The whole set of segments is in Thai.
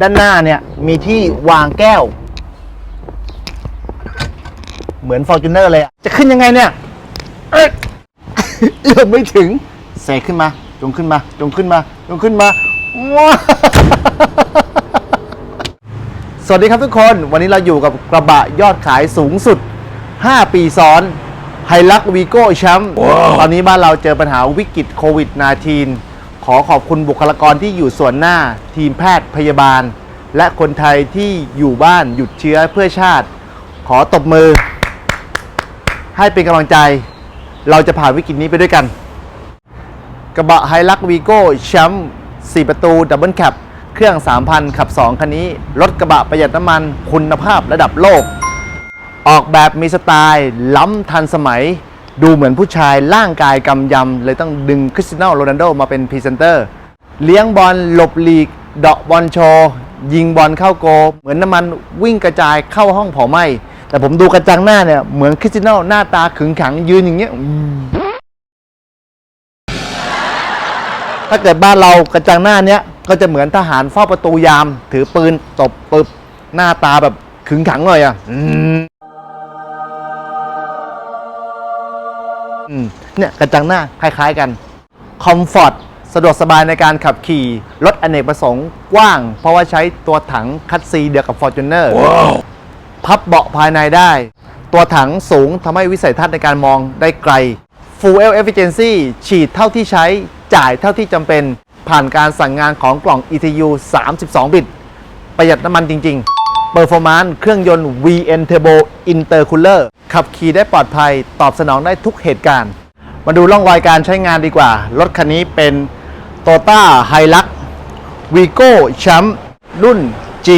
ด้านหน้าเนี่ยมีที่วางแก้ว เหมือนฟอร์จูเนอร์เลยอะจะขึ้นยังไงเนี่ยเอ๊ะเอื้อมไม่ถึงเสกขึ้นมา จงขึ้นมา จงขึ้นมา จงขึ้นมาว้าสวัสดีครับทุกคน วันนี้เราอยู่กับกระบะยอดขายสูงสุด 5 ปีซ้อนไฮลักวีโก้แชมป์ตอนนี้บ้านเราเจอปัญหาวิกฤตโควิด -19 ขอขอบคุณบุคลากรที่อยู่ส่วนหน้า ทีมแพทย์พยาบาล และคนไทยที่อยู่บ้านหยุดเชื้อเพื่อชาติ ขอตบมือ ให้เป็นกำลังใจ เราจะผ่านวิกฤตนี้ไปด้วยกัน กระบะไฮลักวีโก้แชมป์4ประตูดับเบิลแคปเครื่อง 3,000 ขับ 2 คันนี้รถกระบะประหยัดน้ำมันคุณภาพระดับโลก ออกแบบมีสไตล์ ล้ำทันสมัย ดูเหมือนผู้ชายร่างกายกำยำ เลยต้องดึงคริสตียโนโรนัลโดมาเป็นพรีเซนเตอร์ เลี้ยงบอลหลบหลีก เดาะบอลโชว์ยิงบอลเข้าโก เหมือนน้ำมันวิ่งกระจายเข้าห้องเผาไหม้แต่ผมดูกระจังหน้าเนี่ย เหมือนคริสตียโนหน้าตาขึงขังยืนอย่างเงี้ยถ้าเกิดบ้านเรากระจังหน้าเนี้ยก็จะเหมือนทหารเฝ้าประตูยาม ถือปืนตบปึบหน้าตาแบบขึงขังเลยอะ เนี่ยกระจังหน้าคล้ายๆกันคอมฟอร์ตสะดวกสบายในการขับขี่ รถอเนกประสงค์กว้าง เพราะว่าใช้ตัวถังคัตซีเดียวกับ Fortuner พับเบาะภายในได้ ตัวถังสูงทำให้วิสัยทัศน์ในการมองได้ไกล Fuel Efficiency ฉีดเท่าที่ใช้จ่ายเท่าที่จำเป็น ผ่านการสั่งงานของกล่อง ETU 32 บิต ประหยัดน้ำมันจริง ๆ Performance เครื่องยนต์ VN Turbo Intercooler ขับขี่ได้ปลอดภัยตอบสนองได้ทุกเหตุการณ์ มาดูร่องรอยการใช้งานดีกว่า รถคันนี้เป็น Toyota Hilux Vigo Champ รุ่น G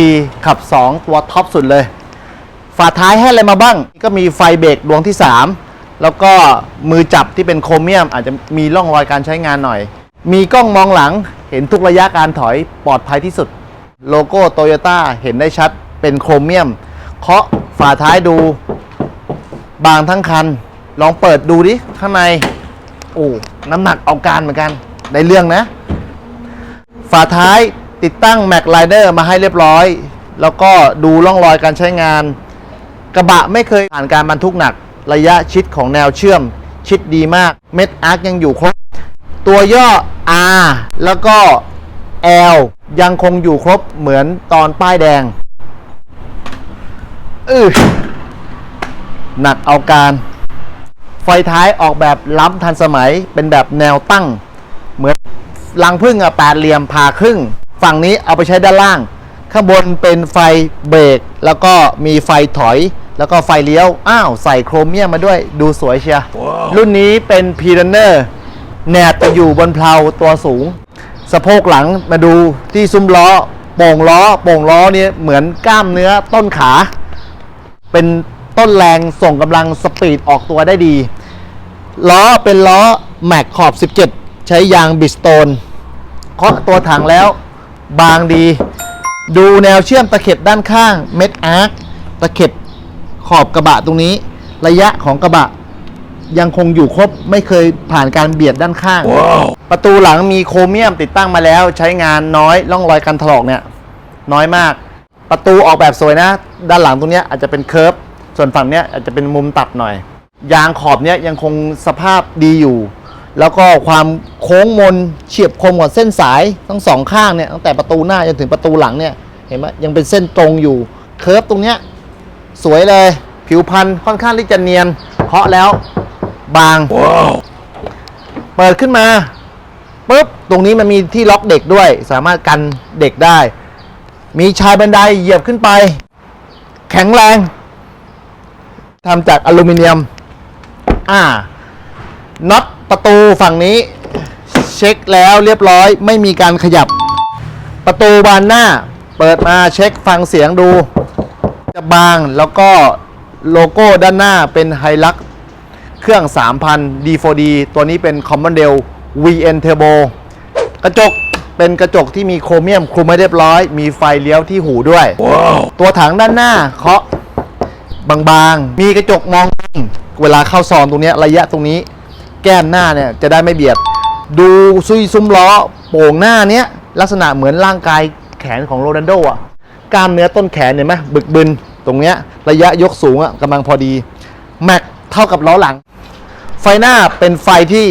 ขับ 2 ตัวท็อปสุดเลย ฝาท้ายให้อะไรมาบ้าง ก็มีไฟเบรกดวงที่ 3 แล้วก็มือจับที่เป็นโครเมียม อาจจะมีร่องรอยการใช้งานหน่อย มีกล้องมองหลังเห็นทุกระยะการถอยปลอดภัยที่สุด โลโก้โตโยต้าเห็นได้ชัด เป็นโครเมียม เคาะฝาท้ายดู บางทั้งคัน ลองเปิดดูดิ ข้างใน โอ้ น้ำหนักเอาการเหมือนกัน ได้เรื่องนะ ฝาท้ายติดตั้งแม็กไลเดอร์มาให้เรียบร้อย แล้วก็ดูร่องรอยการใช้งาน กระบะไม่เคยผ่านการบรรทุกหนัก ระยะชิดของแนวเชื่อม ชิดดีมาก เม็ดอาร์คยังอยู่ครบ ตัวย่อ R แล้วก็ L ยังคงอยู่ครบเหมือนตอนป้ายแดง อือหนักเอาการ ไฟท้ายออกแบบล้ำทันสมัยเป็นแบบแนวตั้ง เหมือนรังพึ่งอะแปดเหลี่ยมผ่าครึ่ง ฝั่งนี้เอาไปใช้ด้านล่าง ข้างบนเป็นไฟเบรกแล้วก็มีไฟถอย แล้วก็ไฟเลี้ยว อ้าว ใส่โครเมียมมาด้วยดูสวยเชียรุ่นนี้เป็นพีรันเนอร์แหนบจะอยู่บนเพลาตัวสูง สะโพกหลังมาดูที่ซุ้มล้อโป่งล้อโป่งล้อเนี่ยเหมือนกล้ามเนื้อต้นขา เป็นต้นแรงส่งกำลังสปีดออกตัวได้ดี ล้อเป็นล้อแม็กขอบ 17 ใช้ยางบิสโตนเคาะตัวถังแล้วบางดี ดูแนวเชื่อมตะเข็บด้านข้างเม็ดอาร์คตะเข็บขอบกระบะตรงนี้ ระยะของกระบะยังคงอยู่ครบไม่เคยผ่านการเบียดด้านข้างประตูหลังมีโครเมียมติดตั้งมาแล้ว ใช้งานน้อยร่องรอยการถลอกเนี่ย น้อยมาก ประตูออกแบบสวยนะ ด้านหลังตรงนี้อาจจะเป็นเคิร์ฟส่วนฝั่งนี้อาจจะเป็นมุมตัดหน่อย ยางขอบเนี้ยยังคงสภาพดีอยู่ แล้วก็ความโค้งมนเฉียบคมกว่าเส้นสายทั้งสองข้างเนี่ยตั้งแต่ประตูหน้าจนถึงประตูหลังเนี่ยเห็นไหมยังเป็นเส้นตรงอยู่เคิร์ฟตรงเนี้ยสวยเลยผิวพันธุ์ค่อนข้างที่จะเนียนเคาะแล้วบางเปิดขึ้นมาปุ๊บตรงนี้มันมีที่ล็อกเด็กด้วย สามารถกันเด็กได้ มีชายบันไดเหยียบขึ้นไป แข็งแรงทำจากอลูมิเนียม อ่าน็อตประตูฝั่งนี้ เช็คแล้วเรียบร้อย ไม่มีการขยับ ประตูบานหน้า เปิดมาเช็คฟังเสียงดู จะบางแล้วก็โลโก้ด้านหน้าเป็นไฮลักเครื่อง 3,000 D4D ตัวนี้เป็น Common Del VN Turbo กระจก เป็นกระจกที่มีโครเมียมคลุมให้เรียบร้อย มีไฟเลี้ยวที่หูด้วย ตัวถังด้านหน้าเคาะบางๆ มีกระจกมอง เวลาเข้าซองตรงเนี้ยระยะตรงนี้ แก้มหน้าเนี่ยจะได้ไม่เบียด ดูซุยซุ้มล้อโป่งหน้าเนี้ยลักษณะเหมือนร่างกายแขนของโรนัลโดอะกล้ามเนื้อต้นแขนเห็นไหมบึกบึนตรงเนี้ยระยะยกสูงอะกำลังพอดี แม็กเท่ากับล้อหลัง ไฟหน้าเป็นไฟที่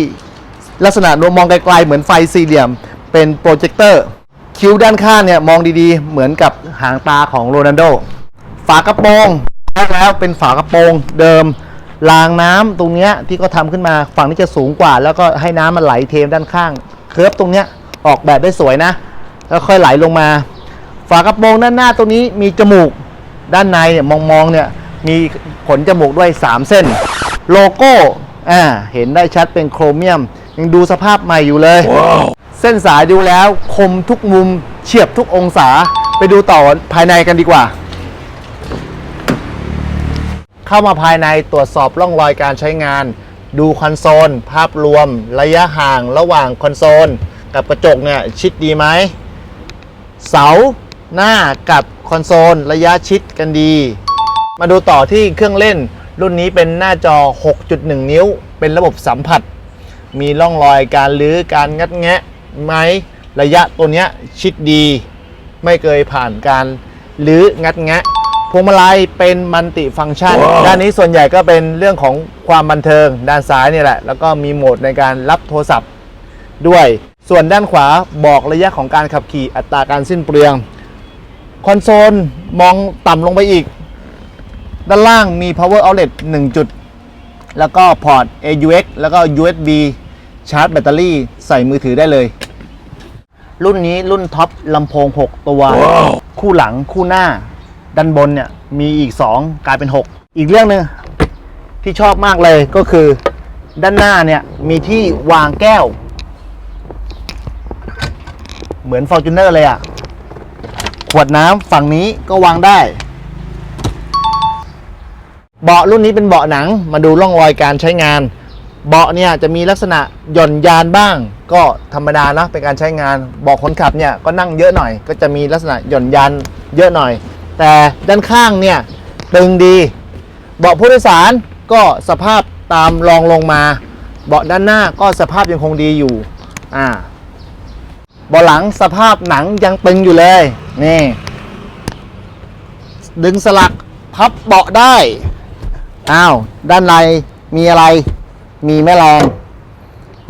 ลักษณะมองไกลๆเหมือนไฟสี่เหลี่ยม เป็นโปรเจคเตอร์คิ้วด้านข้างเนี่ยมองดีๆ เหมือนกับหางตาของโรนัลโด ฝากระโปรงแรกแล้วเป็นฝากระโปรงเดิมรางน้ำตรงเนี้ยที่เขาทำขึ้นมาฝั่งนี้จะสูงกว่า แล้วก็ให้น้ำมันไหลเทมด้านข้าง เคิร์ฟตรงเนี้ยออกแบบได้สวยนะ แล้วค่อยไหลลงมา ฝากระโปรงด้านหน้าตรงนี้มีจมูกด้านในเนี่ยมองๆเนี่ยมีขนจมูกด้วย 3 เส้น โลโก้อ่าเห็นได้ชัดเป็นโครเมียม ยังดูสภาพใหม่อยู่เลย เส้นสายดูแล้วคมทุกมุมเฉียบทุกองศาไปดูต่อภายในกันดีกว่า เข้ามาภายในตรวจสอบร่องรอยการใช้งาน ดูคอนโซล ภาพรวม ระยะห่างระหว่างคอนโซล กับกระจกเนี่ยชิดดีไหม เสาหน้ากับคอนโซล ระยะชิดกันดี มาดูต่อที่เครื่องเล่น รุ่นนี้เป็นหน้าจอ 6.1 นิ้ว เป็นระบบสัมผัส มีร่องรอยการลื้อการงัดแงะ ไหมระยะตัวเนี้ยชิดดี ไม่เคยผ่านการลื้องัดแงะพวงมาลัยเป็นมัลติฟังก์ชันด้านนี้ส่วนใหญ่ก็เป็นเรื่องของความบันเทิงด้านซ้ายนี่แหละ แล้วก็มีโหมดในการรับโทรศัพท์ด้วย ส่วนด้านขวาบอกระยะของการขับขี่อัตราการสิ้นเปลือง คอนโซลมองต่ำลงไปอีก ด้านล่างมี power outlet 1 จุด แล้วก็พอร์ต AUX แล้วก็ USB ชาร์จแบตเตอรี่ใส่มือถือได้เลย รุ่นนี้รุ่นท็อปลำโพง 6 ตัว คู่หลังคู่หน้า ด้านบนเนี่ยมีอีก 2 กลายเป็น 6 อีกเรื่องหนึ่งที่ชอบมากเลยก็คือ ด้านหน้าเนี่ยมีที่วางแก้ว เหมือน Fortuner เลยอะ่ะ ขวดน้ำฝั่งนี้ก็วางได้ เบาะรุ่นนี้เป็นเบาะหนังมาดูร่องรอยการใช้งาน เบาะเนี่ยจะมีลักษณะหย่อนยานบ้าง ก็ธรรมดานะเป็นการใช้งานเบาะคนขับเนี่ยก็นั่งเยอะหน่อย ก็จะมีลักษณะหย่อนยานเยอะหน่อย แต่ด้านข้างเนี่ยตึงดี เบาะผู้โดยสารก็สภาพตามรองลงมา เบาะด้านหน้าก็สภาพยังคงดีอยู่อ่าเบาะหลังสภาพหนังยังตึงอยู่เลยนี่ดึงสลักพับเบาะได้อ้าวด้านในมีอะไร มีแม่แรง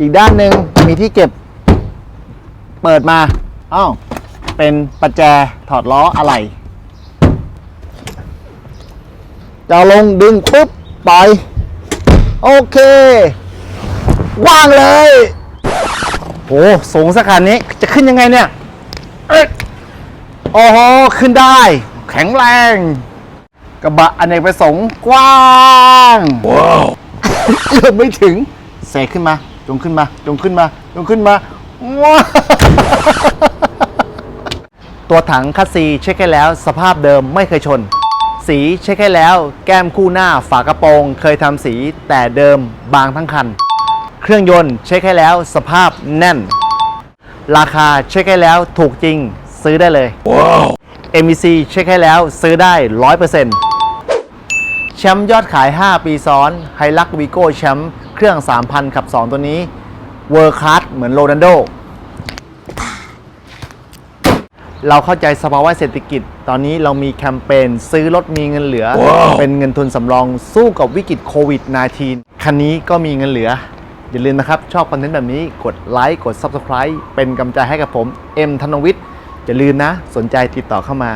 อีกด้านหนึ่งมีที่เก็บ เปิดมาอ้าวเป็นประแจถอดล้ออะไรจะลงดึงปุ๊บปล่อย โอเค ว่างเลยโหสูงสักขนาดนี้จะขึ้นยังไงเนี่ยอ้ยโอ้โหขึ้นได้ แข็งแรง กระบะอเนกประสงค์กว้างว้าว เอื้อมไม่ถึงเสกขึ้นมา จงขึ้นมา จงขึ้นมา จงขึ้นมาว้าวตัวถังคัสซีเช็คให้แล้วสภาพเดิมไม่เคยชน สีเช็คให้แล้ว แก้มคู่หน้าฝากระโปรง เคยทำสีแต่เดิมบางทั้งคัน เครื่องยนต์เช็คให้แล้วสภาพแน่น ราคาเช็คให้แล้วถูกจริงซื้อได้เลย MEC เช็คให้แล้วซื้อได้100% แชมป์ยอดขาย 5 ปีซ้อนไฮลักวีโก้แชมป์เครื่อง 3,000 ขับ 2 ตัวนี้เวอร์คัสเหมือนโรนัลโด เราเข้าใจสภาวะเศรษฐกิจ ตอนนี้เรามีแคมเปญซื้อรถมีเงินเหลือเป็นเงินทุนสำรองสู้กับวิกฤตโควิด -19 คันนี้ก็มีเงินเหลือ อย่าลืมนะครับ ชอบคอนเทนต์แบบนี้กดไลค์กด Subscribe เป็นกำลังใจให้กับผม เอ็มธนวิทย์อย่าลืมนะ สนใจติดต่อเข้ามา